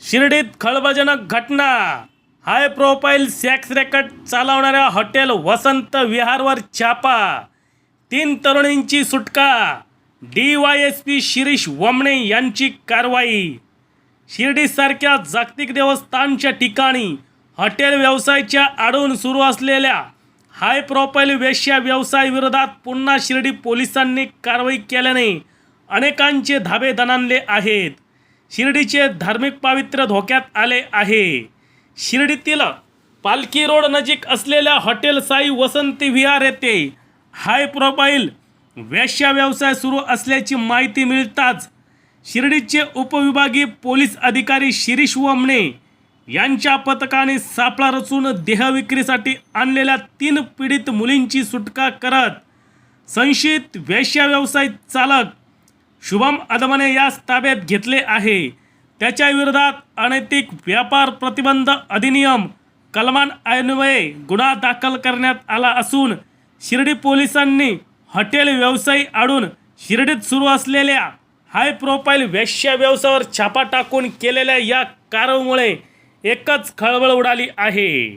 शिर्डीत खळबळजनक घटना. हाय प्रोफाईल सेक्स रॅकेट चालवणाऱ्या हॉटेल वसंत विहारवर छापा. तीन तरुणींची सुटका. D Y S P Shirish Wamane यांची कारवाई. शिर्डीसारख्या जागतिक देवस्थानच्या ठिकाणी हॉटेल व्यवसायाच्या आडून सुरू असलेल्या हाय प्रोफाईल वेश्या व्यवसायाविरोधात पुन्हा शिर्डी पोलिसांनी कारवाई केल्याने अनेकांचे धाबे दणाणले आहेत. शिर्डीचे धार्मिक पावित्र्य धोक्यात आले आहे. शिर्डीतील पालखी रोड नजीक असलेल्या हॉटेल साई वसंती विहार येथे हाय प्रोफाईल वेश्या व्यवसाय सुरू असल्याची माहिती मिळताच शिर्डीचे उपविभागीय पोलीस अधिकारी शिरीष वमणे यांच्या पथकाने सापळा रचून देहविक्रीसाठी आणलेल्या तीन पीडित मुलींची सुटका करत संशयित वेश्या व्यवसाय चालक शुभम अदमने यास ताब्यात घेतले आहे. त्याच्या विरोधात अनैतिक व्यापार प्रतिबंध अधिनियम कलमान अन्वये गुन्हा दाखल करण्यात आला असून शिर्डी पोलिसांनी हॉटेल व्यवसायी आडून शिर्डीत सुरू असलेल्या हाय प्रोफाईल वेश्या व्यवसायावर छापा टाकून केलेल्या या कारवाईमुळे एकच खळबळ उडाली आहे.